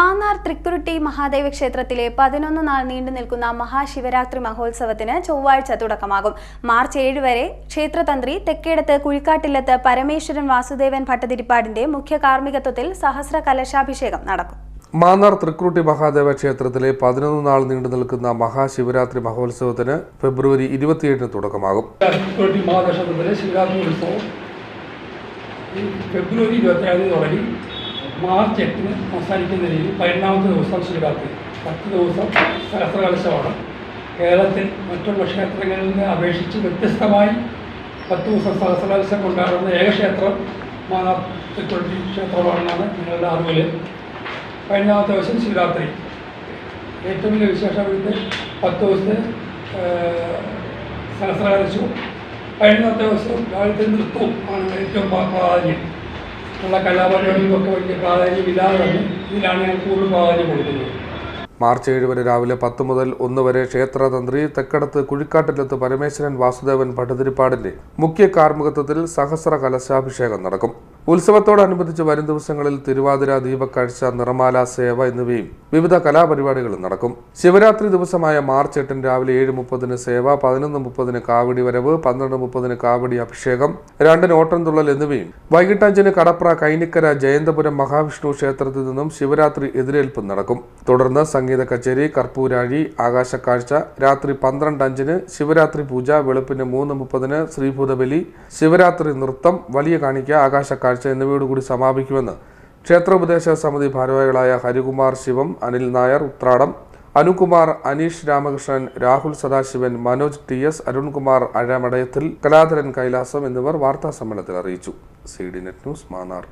മാന്നാർ തൃക്കുരുട്ടി മഹാദേവ ക്ഷേത്രത്തിലെ പതിനൊന്ന് നാൾ നീണ്ടു നിൽക്കുന്ന മഹാശിവരാത്രി മഹോത്സവത്തിന് ചൊവ്വാഴ്ച തുടക്കമാകും. മാർച്ച് ഏഴ് വരെ ക്ഷേത്രതന്ത്രി തെക്കേടത്ത് കുഴിക്കാട്ടില്ലത്ത് പരമേശ്വരൻ വാസുദേവൻ ഭട്ടതിരിപ്പാടിന്റെ മുഖ്യ കാർമ്മികത്വത്തിൽ സഹസ്ര കലശാഭിഷേകം നടക്കും. മാന്നാർ തൃക്കുരുട്ടി മഹാദേവ ക്ഷേത്രത്തിലെ പതിനൊന്ന് നാൾ നീണ്ടു നിൽക്കുന്ന മഹാശിവരാത്രി മഹോത്സവത്തിന് ഫെബ്രുവരി ഇരുപത്തിയേഴിന് തുടക്കമാകും. ഫെബ്രുവരി ഇരുപത്തിയേഴിന് തുടങ്ങി. മാർച്ച് എട്ടിന് അവസാനിക്കുന്ന രീതിയിൽ പതിനൊന്നാമത്തെ ദിവസം ശിവരാത്രി. പത്ത് ദിവസം സഹസ്രകലശമാണ് കേരളത്തിൽ മറ്റുള്ള ക്ഷേത്രങ്ങളിൽ നിന്ന് അപേക്ഷിച്ച് വ്യത്യസ്തമായി പത്ത് ദിവസം സഹസ്രകലശം കൊണ്ടാടുന്ന ഏക ക്ഷേത്രം ക്ഷേത്രമാണെന്നാണ് നിങ്ങളുടെ അറിവിൽ. പതിനൊന്നാമത്തെ ദിവസം ശിവരാത്രി. ഏറ്റവും വലിയ വിശേഷം ഇത് പത്ത് ദിവസത്തെ സഹസ്രകലശവും പതിനൊന്നാമത്തെ ദിവസം രാവിലത്തെ നൃത്തവും ആണ് ഏറ്റവും പ്രാധാന്യം. ഉള്ള കലാപരിപാടികൾക്കൊക്കെ വലിയ പ്രാധാന്യം ഇല്ലാതെ ഇതിലാണ് ഞാൻ കൂടുതൽ പ്രാധാന്യം കൊടുക്കുന്നത്. മാർച്ച് ഏഴ് വരെ രാവിലെ പത്ത് മുതൽ ഒന്ന് വരെ ക്ഷേത്രതന്ത്രി തെക്കടത്ത് കുഴിക്കാട്ടിലത്ത് പരമേശ്വരൻ വാസുദേവൻ ഭട്ടതിരിപ്പാടിന്റെ മുഖ്യ കാർമ്മികത്വത്തിൽ സഹസ്ര കലശാഭിഷേകം നടക്കും. ഉത്സവത്തോടനുബന്ധിച്ച് വരും ദിവസങ്ങളിൽ തിരുവാതിര ദീപക്കാഴ്ച നിറമാല സേവ എന്നിവയും വിവിധ കലാപരിപാടികളും നടക്കും. ശിവരാത്രി ദിവസമായ മാർച്ച് എട്ടിന് രാവിലെ ഏഴ് മുപ്പതിന് സേവ പതിനൊന്ന് മുപ്പതിന് കാവടി വരവ് പന്ത്രണ്ട് മുപ്പതിന് കാവടി അഭിഷേകം രണ്ടിന് ഓട്ടംതുള്ളൽ എന്നിവയും. വൈകിട്ട് അഞ്ചിന് കടപ്ര കൈനിക്കര ജയന്തപുരം മഹാവിഷ്ണു ക്ഷേത്രത്തിൽ നിന്നും ശിവരാത്രി എതിരേൽപ്പ് നടക്കും. തുടർന്ന് സംഗീത കച്ചേരി കർപ്പൂരാഴി ആകാശക്കാഴ്ച രാത്രി പന്ത്രണ്ട് അഞ്ചിന് ശിവരാത്രി പൂജ വെളുപ്പിന് മൂന്ന് മുപ്പതിന് ശ്രീഭൂതബലി ശിവരാത്രി നൃത്തം വലിയ കാണിക്ക ആകാശക്കാഴ്ച എന്നിവയോടുകൂടി സമാപിക്കുമെന്ന് ക്ഷേത്രോപദേശക സമിതി ഭാരവാഹികളായ ഹരികുമാർ ശിവം അനിൽ നായർ ഉത്രാടം അനുകുമാർ അനീഷ് രാമകൃഷ്ണൻ രാഹുൽ സദാശിവൻ മനോജ് ടി എസ് അരുൺകുമാർ അഴമടയത്തിൽ കലാധരൻ കൈലാസം എന്നിവർ വാർത്താ സമ്മേളനത്തിൽ അറിയിച്ചു. C D net news Mannar.